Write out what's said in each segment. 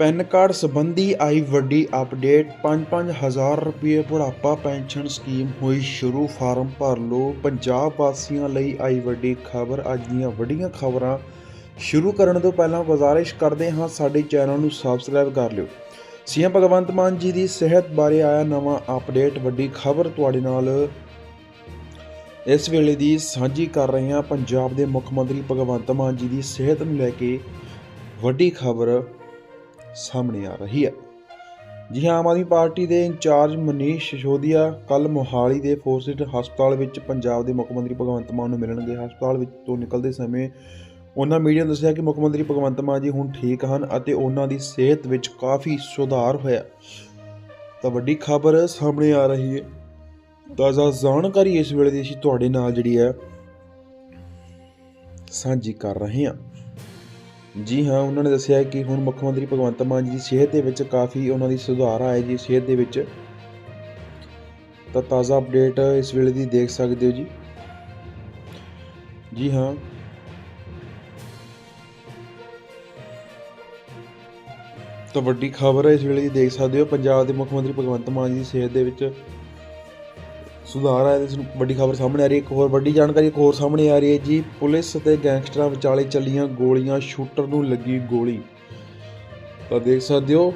PAN card ਸੰਬੰਧੀ ਆਈ ਵੱਡੀ update 5-5000 ਰੁਪਏ ਬੁਢਾਪਾ ਪੈਨਸ਼ਨ ਸਕੀਮ ਹੋਈ ਸ਼ੁਰੂ, ਫਾਰਮ ਭਰ ਲਓ। ਪੰਜਾਬ ਵਾਸੀਆਂ ਲਈ ਆਈ ਵੱਡੀ ਖਬਰ, ਅੱਜ ਦੀਆਂ ਵੱਡੀਆਂ ਖਬਰਾਂ ਸ਼ੁਰੂ ਕਰਨ ਤੋਂ ਪਹਿਲਾਂ ਗੁਜ਼ਾਰਿਸ਼ ਕਰਦੇ ਹਾਂ, ਸਾਡੇ ਚੈਨਲ ਨੂੰ ਸਬਸਕ੍ਰਾਈਬ ਕਰ ਲਿਓ। ਸੀਐਮ ਭਗਵੰਤ ਮਾਨ ਜੀ ਦੀ ਸਿਹਤ ਬਾਰੇ ਆਇਆ ਨਵਾਂ ਅਪਡੇਟ, ਵੱਡੀ ਖਬਰ ਤੁਹਾਡੇ ਨਾਲ ਇਸ ਵੇਲੇ ਦੀ ਸਾਂਝੀ ਕਰ ਰਹੇ ਹਾਂ। ਪੰਜਾਬ ਦੇ ਮੁੱਖ ਮੰਤਰੀ ਭਗਵੰਤ ਮਾਨ ਜੀ ਦੀ ਸਿਹਤ ਨੂੰ ਲੈ ਕੇ ਵੱਡੀ ਖਬਰ ਸਾਹਮਣੇ ਆ ਰਹੀ ਹੈ। ਜੀ ਆਮ ਆਦਮੀ ਪਾਰਟੀ ਦੇ ਇੰਚਾਰਜ ਮਨੀਸ਼ ਸਿਸੋਦੀਆ ਕੱਲ ਮੋਹਾਲੀ ਦੇ ਫੋਰਸਿਟ ਹਸਪਤਾਲ ਵਿੱਚ ਪੰਜਾਬ ਦੇ ਮੁੱਖ ਮੰਤਰੀ ਭਗਵੰਤ ਮਾਨ ਨੂੰ ਮਿਲਣਗੇ। ਹਸਪਤਾਲ ਵਿੱਚ ਤੋਂ ਨਿਕਲਦੇ ਸਮੇਂ ਉਹਨਾਂ ਮੀਡੀਆ ਨੂੰ ਦੱਸਿਆ ਕਿ ਮੁੱਖ ਮੰਤਰੀ ਭਗਵੰਤ ਮਾਨ ਜੀ ਹੁਣ ਠੀਕ ਹਨ ਅਤੇ ਉਹਨਾਂ ਦੀ ਸਿਹਤ ਵਿੱਚ ਕਾਫੀ ਸੁਧਾਰ ਹੋਇਆ। ਤਾਂ ਵੱਡੀ ਖਬਰ ਸਾਹਮਣੇ ਆ ਰਹੀ ਹੈ। ਤਾਜ਼ਾ ਜਾਣਕਾਰੀ ਇਸ ਵੇਲੇ ਦੀ ਅਸੀਂ ਤੁਹਾਡੇ ਨਾਲ ਜਿਹੜੀ ਹੈ ਸਾਂਝੀ ਕਰ ਰਹੇ ਹਾਂ। ਜੀ ਹਾਂ, ਉਹਨਾਂ ਨੇ ਦੱਸਿਆ ਕਿ ਹੁਣ ਮੁੱਖ ਮੰਤਰੀ ਭਗਵੰਤ ਮਾਨ ਜੀ ਦੀ ਸਿਹਤ ਦੇ ਵਿੱਚ ਕਾਫੀ ਉਹਨਾਂ ਦੀ ਸੁਧਾਰ ਆਇਆ ਜੀ, ਸਿਹਤ ਦੇ ਵਿੱਚ। ਤਾਂ ਤਾਜ਼ਾ ਅਪਡੇਟ ਇਸ ਵੇਲੇ ਦੀ ਦੇਖ ਸਕਦੇ ਹੋ ਜੀ। ਜੀ ਹਾਂ। ਤਾਂ ਵੱਡੀ ਖਬਰ ਹੈ, ਇਸ ਵੇਲੇ ਦੀ ਦੇਖ ਸਕਦੇ ਹੋ, ਪੰਜਾਬ ਦੇ ਮੁੱਖ ਮੰਤਰੀ ਭਗਵੰਤ ਮਾਨ ਜੀ ਦੀ ਸਿਹਤ ਦੇ ਵਿੱਚ ਸੁਧਾਰ ਆਇਆ ਇਸ ਨੂੰ ਵੱਡੀ ਖਬਰ ਸਾਹਮਣੇ ਆ ਰਹੀ ਹੈ। ਇੱਕ ਹੋਰ ਵੱਡੀ ਜਾਣਕਾਰੀ, ਇੱਕ ਹੋਰ ਸਾਹਮਣੇ ਆ ਰਹੀ ਹੈ ਜੀ। ਪੁਲਿਸ ਅਤੇ ਗੈਂਗਸਟਰਾਂ ਵਿਚਾਲੇ ਚੱਲੀਆਂ ਗੋਲੀਆਂ, ਸ਼ੂਟਰ ਨੂੰ ਲੱਗੀ ਗੋਲੀ। ਤਾਂ ਦੇਖ ਸਕਦੇ ਹੋ,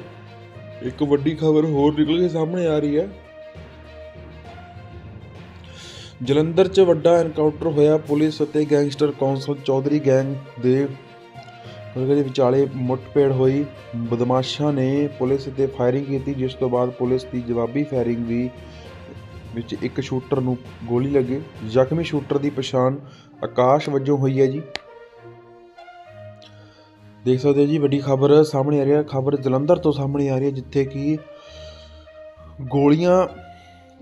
ਇੱਕ ਵੱਡੀ ਖਬਰ ਹੋਰ ਨਿਕਲ ਕੇ ਸਾਹਮਣੇ ਆ ਰਹੀ ਹੈ। ਜਲੰਧਰ 'ਚ ਵੱਡਾ ਐਨਕਾਊਂਟਰ ਹੋਇਆ ਪੁਲਿਸ ਅਤੇ ਗੈਂਗਸਟਰ ਕੌਂਸਲ ਚੌਧਰੀ ਗੈਂਗ ਦੇ ਵਰਗੇ ਦੇ ਵਿਚਾਲੇ ਮੁੱਠਭੇੜ ਹੋਈ। ਬਦਮਾਸ਼ਾਂ ਨੇ ਪੁਲਿਸ ਤੇ ਫਾਇਰਿੰਗ ਕੀਤੀ, ਜਿਸ ਤੋਂ ਬਾਅਦ ਪੁਲਿਸ ਦੀ ਜਵਾਬੀ ਫਾਇਰਿੰਗ ਵੀ ਵਿੱਚ ਇੱਕ ਸ਼ੂਟਰ ਨੂੰ ਗੋਲੀ ਲੱਗੇ। ਜ਼ਖਮੀ ਸ਼ੂਟਰ ਦੀ ਪਛਾਣ ਆਕਾਸ਼ ਵਜੋਂ ਹੋਈ ਹੈ ਜੀ। ਦੇਖ ਸਕਦੇ ਹੋ ਜੀ, ਵੱਡੀ ਖਬਰ ਸਾਹਮਣੇ ਆ ਰਹੀ ਹੈ। ਖਬਰ ਜਲੰਧਰ ਤੋਂ ਸਾਹਮਣੇ ਆ ਰਹੀ ਹੈ, ਜਿੱਥੇ ਕਿ ਗੋਲੀਆਂ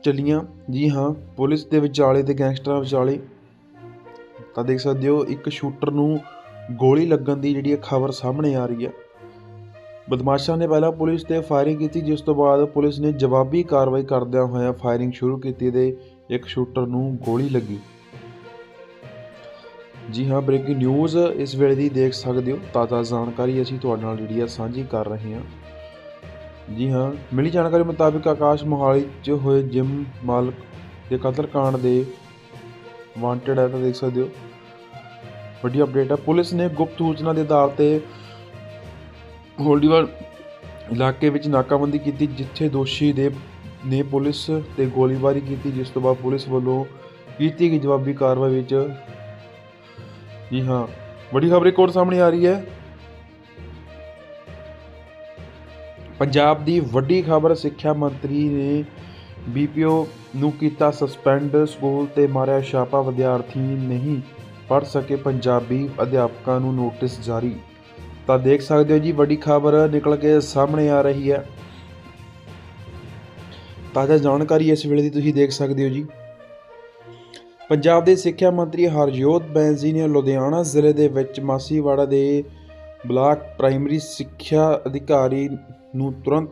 ਚੱਲੀਆਂ। ਜੀ ਹਾਂ, ਪੁਲਿਸ ਦੇ ਵਿਚਾਲੇ ਤੇ ਗੈਂਗਸਟਰਾਂ ਵਿਚਾਲੇ। ਤਾਂ ਦੇਖ ਸਕਦੇ ਹੋ, ਇੱਕ ਸ਼ੂਟਰ ਨੂੰ ਗੋਲੀ ਲੱਗਣ ਦੀ ਜਿਹੜੀ ਖਬਰ ਸਾਹਮਣੇ ਆ ਰਹੀ ਹੈ। ਬਦਮਾਸ਼ਾਂ ਨੇ ਪਹਿਲਾਂ ਪੁਲਿਸ ਤੇ ਫਾਇਰਿੰਗ ਕੀਤੀ, ਜਿਸ ਤੋਂ ਬਾਅਦ ਪੁਲਿਸ ਨੇ ਜਵਾਬੀ ਕਾਰਵਾਈ ਕਰਦਿਆਂ ਹੋਇਆ ਫਾਇਰਿੰਗ ਸ਼ੁਰੂ ਕੀਤੀ ਤੇ ਇੱਕ ਸ਼ੂਟਰ ਨੂੰ ਗੋਲੀ ਲੱਗੀ। ਜੀ ਹਾਂ ਬ੍ਰੇਕਿੰਗ ਨਿਊਜ਼ ਇਸ ਵੇਲੇ ਦੀ ਦੇਖ ਸਕਦੇ ਹੋ। ਤਾਜ਼ਾ ਜਾਣਕਾਰੀ ਅਸੀਂ ਤੁਹਾਡੇ ਨਾਲ ਜਿਹੜੀ ਆ ਸਾਂਝੀ ਕਰ ਰਹੇ ਹਾਂ। ਜੀ ਹਾਂ, ਮਿਲੀ ਜਾਣਕਾਰੀ ਮੁਤਾਬਿਕ ਆਕਾਸ਼ ਮੋਹਾਲੀ 'ਚ ਹੋਏ ਜਿਮ ਮਾਲਕ ਦੇ ਕਤਲकांड ਦੇ ਵਾਂਟਡ ਹੈ ਤਾਂ ਦੇਖ ਸਕਦੇ ਹੋ। ਵੱਡੀ ਅਪਡੇਟ ਹੈ। ਪੁਲਿਸ ਨੇ ਗੁਪਤ ਸੂਚਨਾ ਦੇ ਆਧਾਰ ਤੇ ਹੋਲੀਵਾਲ ਇਲਾਕੇ ਵਿੱਚ ਨਾਕਾਬੰਦੀ ਕੀਤੀ, ਜਿੱਥੇ ਦੋਸ਼ੀ ਦੇ, ਨੇ ਪੁਲਿਸ ਤੇ ਗੋਲੀਬਾਰੀ ਕੀਤੀ, ਜਿਸ ਤੋਂ ਬਾਅਦ ਪੁਲਿਸ ਵੱਲੋਂ ਕੀਤੀ ਗਈ ਜਵਾਬੀ ਕਾਰਵਾਈ ਵਿੱਚ ਜੀ ਹਾਂ। ਵੱਡੀ ਖਬਰ ਇੱਕ ਹੋਰ ਸਾਹਮਣੇ ਆ ਰਹੀ ਹੈ। ਪੰਜਾਬ ਦੀ ਵੱਡੀ ਖਬਰ, ਸਿੱਖਿਆ ਮੰਤਰੀ ਨੇ ਬੀਪੀਓ ਨੂੰ ਕੀਤਾ ਸਸਪੈਂਡ ਸਕੂਲ ਤੇ ਮਾਰਿਆ ਛਾਪਾ, ਵਿਦਿਆਰਥੀ ਨਹੀਂ ਪੜ੍ਹ ਸਕੇ ਪੰਜਾਬੀ ਅਧਿਆਪਕਾਂ ਨੂੰ ਨੋਟਿਸ ਜਾਰੀ। ਤਾਂ ਦੇਖ ਸਕਦੇ ਹੋ ਜੀ, ਵੱਡੀ ਖਬਰ ਨਿਕਲ ਕੇ ਸਾਹਮਣੇ ਆ ਰਹੀ ਹੈ। ਤਾਜ਼ਾ ਜਾਣਕਾਰੀ ਇਸ ਵੇਲੇ ਦੀ ਤੁਸੀਂ ਦੇਖ ਸਕਦੇ ਹੋ ਜੀ। ਪੰਜਾਬ ਦੇ ਸਿੱਖਿਆ ਮੰਤਰੀ ਹਰਜੋਤ ਬੈਂਸੀ ਨੇ ਲੁਧਿਆਣਾ ਜ਼ਿਲ੍ਹੇ ਦੇ ਵਿੱਚ ਮਾਸੀਵਾੜਾ ਦੇ ਬਲਾਕ ਪ੍ਰਾਇਮਰੀ ਸਿੱਖਿਆ ਅਧਿਕਾਰੀ ਨੂੰ ਤੁਰੰਤ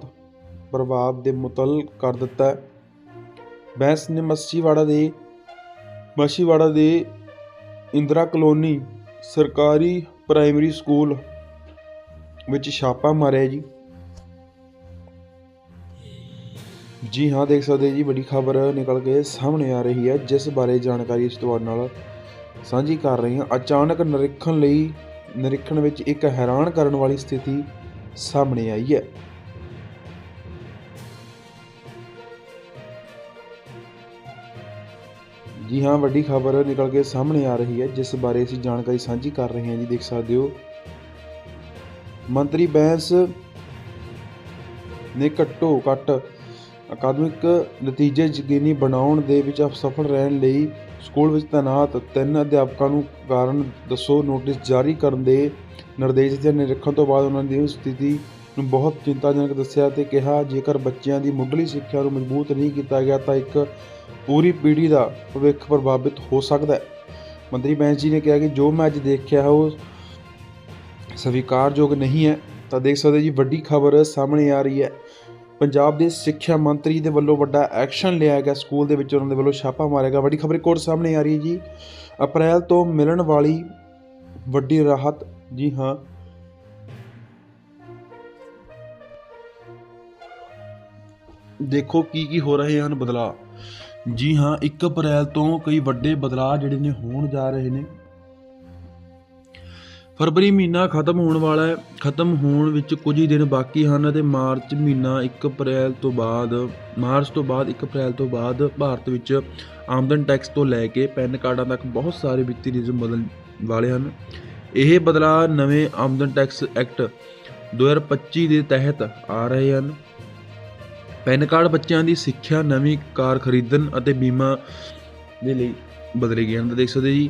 ਪ੍ਰਭਾਵ ਦੇ ਮੁਤਲ ਕਰ ਦਿੱਤਾ ਬੈਂਸ ਨੇ ਮਾਸੀਵਾੜਾ ਦੇ ਮਾਸੀਵਾੜਾ ਦੇ ਇੰਦਰਾ ਕਲੋਨੀ ਸਰਕਾਰੀ ਪ੍ਰਾਇਮਰੀ ਸਕੂਲ ਵਿੱਚ ਛਾਪਾ ਮਾਰਿਆ ਜੀ। ਜੀ ਹਾਂ, ਦੇਖ ਸਕਦੇ ਜੀ, ਵੱਡੀ ਖਬਰ ਨਿਕਲ ਕੇ ਸਾਹਮਣੇ ਆ ਰਹੀ ਹੈ, ਜਿਸ ਬਾਰੇ ਜਾਣਕਾਰੀ ਇਸ ਤੁਹਾਡੇ ਨਾਲ ਸਾਂਝੀ ਕਰ ਰਹੇ ਹਾਂ। ਅਚਾਨਕ ਨਿਰੀਖਣ ਲਈ, ਨਿਰੀਖਣ ਵਿੱਚ ਇੱਕ ਹੈਰਾਨ ਕਰਨ ਵਾਲੀ ਸਥਿਤੀ ਸਾਹਮਣੇ ਆਈ ਹੈ। ਜੀ ਹਾਂ, ਵੱਡੀ ਖਬਰ ਨਿਕਲ ਕੇ ਸਾਹਮਣੇ ਆ ਰਹੀ ਹੈ, ਜਿਸ ਬਾਰੇ ਅਸੀਂ ਜਾਣਕਾਰੀ ਸਾਂਝੀ ਕਰ ਰਹੇ ਹਾਂ ਜੀ, ਦੇਖ ਸਕਦੇ ਹੋ। ਮੰਤਰੀ ਬੈਂਸ ਨੇ ਘੱਟੋ ਘੱਟ ਅਕਾਦਮਿਕ ਨਤੀਜੇ ਯਕੀਨੀ ਬਣਾਉਣ ਦੇ ਵਿੱਚ ਸਫਲ ਰਹਿਣ ਲਈ ਸਕੂਲ ਵਿੱਚ ਤਾਇਨਾਤ ਤਿੰਨ ਅਧਿਆਪਕਾਂ ਨੂੰ ਕਾਰਨ ਦੱਸੋ ਨੋਟਿਸ ਜਾਰੀ ਕਰਨ ਦੇ ਨਿਰਦੇਸ਼ ਦਿੱਤੇ ਨਿਰੀਖਣ ਤੋਂ ਬਾਅਦ ਉਹਨਾਂ ਦੀ ਸਥਿਤੀ ਨੂੰ ਬਹੁਤ ਚਿੰਤਾਜਨਕ ਦੱਸਿਆ ਤੇ ਕਿਹਾ, ਜੇਕਰ ਬੱਚਿਆਂ ਦੀ ਮੁੱਢਲੀ ਸਿੱਖਿਆ ਨੂੰ ਮਜ਼ਬੂਤ ਨਹੀਂ ਕੀਤਾ ਗਿਆ ਤਾਂ ਇੱਕ ਪੂਰੀ ਪੀੜ੍ਹੀ ਦਾ ਭਵਿੱਖ ਪ੍ਰਭਾਵਿਤ ਹੋ ਸਕਦਾ ਹੈ। ਮੰਤਰੀ ਬੈਂਸ ਜੀ ਨੇ ਕਿਹਾ ਕਿ ਜੋ ਮੈਂ ਅੱਜ ਦੇਖਿਆ ਹੈ ਉਹ ਸਵੀਕਾਰਯੋਗ ਨਹੀਂ ਹੈ, ਤਾਂ ਦੇਖ ਸਕਦੇ ਜੀ ਵੱਡੀ ਖਬਰ ਸਾਹਮਣੇ ਆ ਰਹੀ ਹੈ। ਪੰਜਾਬ ਦੇ ਸਿੱਖਿਆ ਮੰਤਰੀ ਦੇ ਵੱਲੋਂ ਵੱਡਾ ਐਕਸ਼ਨ ਲਿਆ ਗਿਆ। ਸਕੂਲ ਦੇ ਵਿੱਚ ਉਹਨਾਂ ਦੇ ਵੱਲੋਂ ਛਾਪਾ ਮਾਰਿਆ ਗਿਆ। ਵੱਡੀ ਖਬਰ ਇੱਕ ਹੋਰ ਸਾਹਮਣੇ ਆ ਰਹੀ ਹੈ ਜੀ। ਅਪ੍ਰੈਲ ਤੋਂ ਮਿਲਣ ਵਾਲੀ ਵੱਡੀ ਰਾਹਤ, ਜੀ ਹਾਂ। ਦੇਖੋ ਕੀ ਕੀ ਹੋ ਰਹੇ ਹਨ ਬਦਲਾਅ। ਜੀ ਹਾਂ 1 ਅਪ੍ਰੈਲ ਤੋਂ ਕਈ ਵੱਡੇ ਬਦਲਾਅ ਜਿਹੜੇ ਨੇ ਹੋਣ ਜਾ ਰਹੇ ਨੇ। ਫਰਵਰੀ ਮਹੀਨਾ ਖਤਮ ਹੋਣ ਵਾਲਾ ਹੈ। ਖਤਮ ਹੋਣ ਵਿੱਚ ਕੁਝ ਹੀ ਦਿਨ ਬਾਕੀ ਹਨ ਅਤੇ ਮਾਰਚ ਮਹੀਨਾ 1 ਅਪ੍ਰੈਲ ਤੋਂ ਬਾਅਦ, ਮਾਰਚ ਤੋਂ ਬਾਅਦ 1 ਅਪ੍ਰੈਲ ਤੋਂ ਬਾਅਦ ਭਾਰਤ ਵਿੱਚ ਆਮਦਨ ਟੈਕਸ ਤੋਂ ਲੈ ਕੇ ਪੈਨ ਕਾਰਡਾਂ ਤੱਕ ਬਹੁਤ ਸਾਰੇ ਵਿੱਤੀ ਨਿਯਮ ਬਦਲਣ ਵਾਲੇ ਹਨ। ਇਹ ਬਦਲਾਅ ਨਵੇਂ ਆਮਦਨ ਟੈਕਸ ਐਕਟ 2025 ਦੇ ਤਹਿਤ ਆ ਰਹੇ ਹਨ। ਪੈਨ ਕਾਰਡ ਬੱਚਿਆਂ ਦੀ ਸਿੱਖਿਆ, ਨਵੀਂ ਕਾਰ ਖਰੀਦਣ ਅਤੇ ਬੀਮਾ ਦੇ ਲਈ ਬਦਲੇ ਗਏ ਹਨ। ਦੇਖ ਸਕਦੇ ਜੀ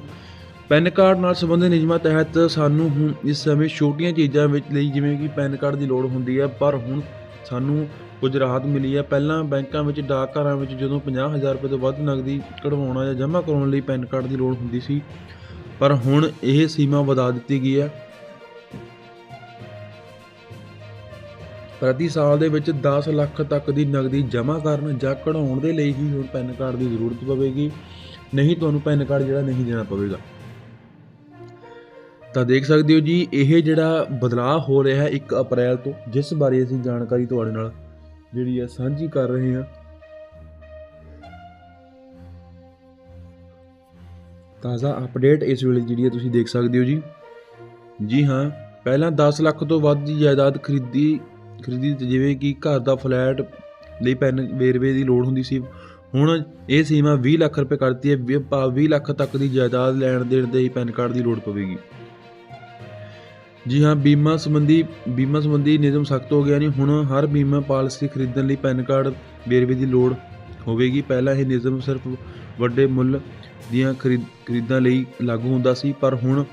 ਪੈਨ ਕਾਰਡ ਨਾਲ ਸੰਬੰਧਿਤ ਨਿਯਮਾਂ ਤਹਿਤ ਸਾਨੂੰ ਹੁਣ ਇਸ ਸਮੇਂ ਛੋਟੀਆਂ ਚੀਜ਼ਾਂ ਵਿੱਚ ਲਈ ਜਿਵੇਂ ਕਿ ਪੈਨ ਕਾਰਡ ਦੀ ਲੋੜ ਹੁੰਦੀ ਹੈ, ਪਰ ਹੁਣ ਸਾਨੂੰ ਕੁਝ ਰਾਹਤ ਮਿਲੀ ਹੈ। ਪਹਿਲਾਂ ਬੈਂਕਾਂ ਵਿੱਚ ਡਾਕਘਰਾਂ ਵਿੱਚ ਜਦੋਂ 50000 ਰੁਪਏ ਤੋਂ ਵੱਧ ਨਕਦੀ ਕਢਵਾਉਣਾ ਜਾਂ ਜਮ੍ਹਾਂ ਕਰਾਉਣ ਲਈ ਪੈਨ ਕਾਰਡ ਦੀ ਲੋੜ ਹੁੰਦੀ ਸੀ, ਪਰ ਹੁਣ ਇਹ ਸੀਮਾ ਵਧਾ ਦਿੱਤੀ ਗਈ ਹੈ। ਪ੍ਰਤੀ ਸਾਲ ਦੇ ਵਿੱਚ 10 ਲੱਖ ਤੱਕ ਦੀ ਨਕਦੀ ਜਮ੍ਹਾਂ ਕਰਨ ਜਾਂ ਕਢਾਉਣ ਦੇ ਲਈ ਹੀ ਹੁਣ ਪੈਨ ਕਾਰਡ ਦੀ ਜ਼ਰੂਰਤ ਪਵੇਗੀ। ਨਹੀਂ ਤੁਹਾਨੂੰ ਪੈਨ ਕਾਰਡ ਜਿਹੜਾ ਨਹੀਂ ਦੇਣਾ ਪਵੇਗਾ। ਤਾਂ ਦੇਖ ਸਕਦੇ ਹੋ ਜੀ, ਇਹ ਜਿਹੜਾ ਬਦਲਾਅ ਹੋ ਰਿਹਾ ਹੈ 1 ਅਪ੍ਰੈਲ ਤੋਂ, ਜਿਸ ਬਾਰੇ ਅਸੀਂ ਜਾਣਕਾਰੀ ਤੁਹਾਡੇ ਨਾਲ ਜਿਹੜੀ ਹੈ ਸਾਂਝੀ ਕਰ ਰਹੇ ਹਾਂ। ਤਾਜ਼ਾ ਅਪਡੇਟ ਇਸ ਵੇਲੇ ਜਿਹੜੀ ਹੈ ਤੁਸੀਂ ਦੇਖ ਸਕਦੇ ਹੋ ਜੀ। ਜੀ ਹਾਂ, ਪਹਿਲਾਂ 10 ਲੱਖ ਤੋਂ ਵੱਧ ਦੀ ਜਾਇਦਾਦ ਖਰੀਦੀ ਖਰੀਦੀ ਜਿਵੇਂ ਕਿ ਘਰ ਦਾ ਫਲੈਟ ਲਈ ਪੈਨ ਵੇਰਵੇ ਦੀ ਲੋੜ ਹੁੰਦੀ ਸੀ। ਹੁਣ ਇਹ ਸੀਮਾ 20 ਲੱਖ ਰੁਪਏ ਕਰਤੀ ਹੈ 20 ਲੱਖ ਤੱਕ ਦੀ ਜਾਇਦਾਦ ਲੈਣ ਦੇਣ ਦੇ ਹੀ ਪੈਨ ਕਾਰਡ ਦੀ ਲੋੜ ਪਵੇਗੀ। ਜੀ ਹਾਂ, ਬੀਮਾ ਸੰਬੰਧੀ ਬੀਮਾ ਸੰਬੰਧੀ ਨਿਯਮ ਸਖਤ ਹੋ ਗਿਆ ਨੇ। ਹੁਣ ਹਰ ਬੀਮਾ ਪਾਲਿਸੀ ਖਰੀਦਣ ਲਈ ਪੈਨ ਕਾਰਡ ਵੇਰਵੇ ਦੀ ਲੋੜ ਹੋਵੇਗੀ। ਪਹਿਲਾਂ ਇਹ ਨਿਯਮ ਸਿਰਫ ਵੱਡੇ ਮੁੱਲ ਦੀਆਂ ਖਰੀਦ, ਖਰੀਦਾਂ ਲਈ ਲਾਗੂ ਹੁੰਦਾ ਸੀ, ਪਰ ਹੁਣ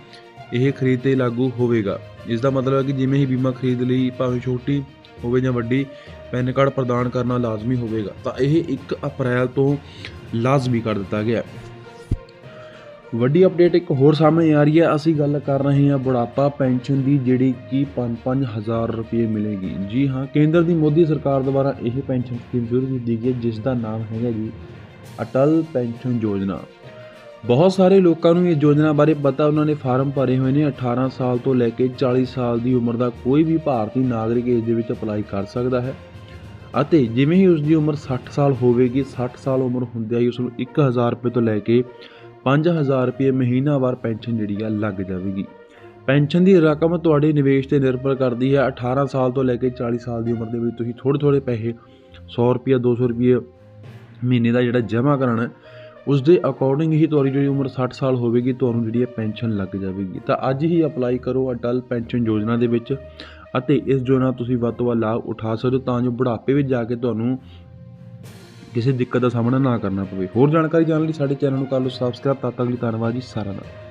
ਇਹ ਖਰੀਦ ਤੇ ਲਾਗੂ ਹੋਵੇਗਾ। ਇਸ ਦਾ ਮਤਲਬ ਹੈ ਕਿ ਜਿਵੇਂ ਹੀ ਬੀਮਾ ਖਰੀਦ ਲਈ ਭਾਵੇਂ ਛੋਟੀ ਹੋਵੇ ਜਾਂ ਵੱਡੀ, ਪੈਨ ਕਾਰਡ ਪ੍ਰਦਾਨ ਕਰਨਾ ਲਾਜ਼ਮੀ ਹੋਵੇਗਾ। ਤਾਂ ਇਹ 1 ਅਪ੍ਰੈਲ ਤੋਂ ਲਾਜ਼ਮੀ ਕਰ ਦਿੱਤਾ ਗਿਆ। ਵੱਡੀ ਅਪਡੇਟ ਇੱਕ ਹੋਰ ਸਾਹਮਣੇ ਆ ਰਹੀ ਹੈ। ਅਸੀਂ ਗੱਲ ਕਰ ਰਹੇ ਹਾਂ ਬੁਢਾਪਾ ਪੈਨਸ਼ਨ ਦੀ, ਜਿਹੜੀ ਕਿ 5-5000 ਰੁਪਏ ਮਿਲੇਗੀ। ਜੀ ਹਾਂ, ਕੇਂਦਰ ਦੀ ਮੋਦੀ ਸਰਕਾਰ ਦੁਆਰਾ ਇਹ ਪੈਨਸ਼ਨ ਸਕੀਮ ਸ਼ੁਰੂ ਕੀਤੀ ਗਈ ਹੈ, ਜਿਸ ਦਾ ਨਾਮ ਹੈਗਾ ਜੀ ਅਟਲ ਪੈਨਸ਼ਨ ਯੋਜਨਾ। ਬਹੁਤ ਸਾਰੇ ਲੋਕਾਂ ਨੂੰ ਇਹ ਯੋਜਨਾ ਬਾਰੇ ਪਤਾ, ਉਹਨਾਂ ਨੇ ਫਾਰਮ ਭਰੇ ਹੋਏ ਨੇ। 18 ਸਾਲ ਤੋਂ ਲੈ ਕੇ 40 ਸਾਲ ਦੀ ਉਮਰ ਦਾ ਕੋਈ ਵੀ ਭਾਰਤੀ ਨਾਗਰਿਕ ਇਸ ਦੇ ਵਿੱਚ ਅਪਲਾਈ ਕਰ ਸਕਦਾ ਹੈ। ਅਤੇ ਜਿਵੇਂ ਹੀ ਉਸ ਦੀ ਉਮਰ 60 ਸਾਲ ਹੋਵੇਗੀ 60 ਸਾਲ ਉਮਰ ਹੁੰਦਿਆਂ ਹੀ ਉਸ ਨੂੰ 1000 ਰੁਪਏ ਤੋਂ ਲੈ ਕੇ 5000 ਰੁਪਏ ਮਹੀਨਾਵਾਰ ਪੈਨਸ਼ਨ ਜਿਹੜੀ ਆ ਲੱਗ ਜਾਵੇਗੀ। ਪੈਨਸ਼ਨ ਦੀ ਰਕਮ ਤੁਹਾਡੇ ਨਿਵੇਸ਼ ਤੇ ਨਿਰਭਰ ਕਰਦੀ ਹੈ। 18 ਸਾਲ ਤੋਂ ਲੈ ਕੇ 40 ਸਾਲ ਦੀ ਉਮਰ ਦੇ ਵਿੱਚ ਤੁਸੀਂ ਥੋੜੇ ਥੋੜੇ ਪੈਸੇ 100 ਰੁਪਏ 200 ਰੁਪਏ ਮਹੀਨੇ ਦਾ ਜਿਹੜਾ ਜਮ੍ਹਾਂ ਕਰਨਾ ਹੈ, ਉਸ ਦੇ ਅਕੋਰਡਿੰਗ ਹੀ ਤੁਹਾਡੀ ਜਿਹੜੀ ਉਮਰ 60 ਸਾਲ ਹੋਵੇਗੀ, ਤੁਹਾਨੂੰ ਜਿਹੜੀ ਹੈ ਪੈਨਸ਼ਨ ਲੱਗ ਜਾਵੇਗੀ। ਤਾਂ ਅੱਜ ਹੀ ਅਪਲਾਈ ਕਰੋ ਅਟਲ ਪੈਨਸ਼ਨ ਯੋਜਨਾ ਦੇ ਵਿੱਚ ਅਤੇ ਇਸ ਯੋਜਨਾ ਤੁਸੀਂ ਵੱਧ ਤੋਂ ਵੱਧ ਲਾਭ ਉਠਾ ਸਕਦੇ ਹੋ, ਤਾਂ ਜੋ ਬੁਢਾਪੇ ਵਿੱਚ ਜਾ ਕੇ ਤੁਹਾਨੂੰ ਕਿਸੇ ਦਿੱਕਤ ਦਾ ਸਾਹਮਣਾ ਨਾ ਕਰਨਾ ਪਵੇ। ਹੋਰ ਜਾਣਕਾਰੀ ਜਾਣਨ ਲਈ ਸਾਡੇ ਚੈਨਲ ਨੂੰ ਕਰ ਲਓ ਸਬਸਕ੍ਰਾਈਬ ਤਦ ਤੱਕ ਲਈ ਧੰਨਵਾਦ ਜੀ। ਸਾਰਿਆਂ ਦਾ।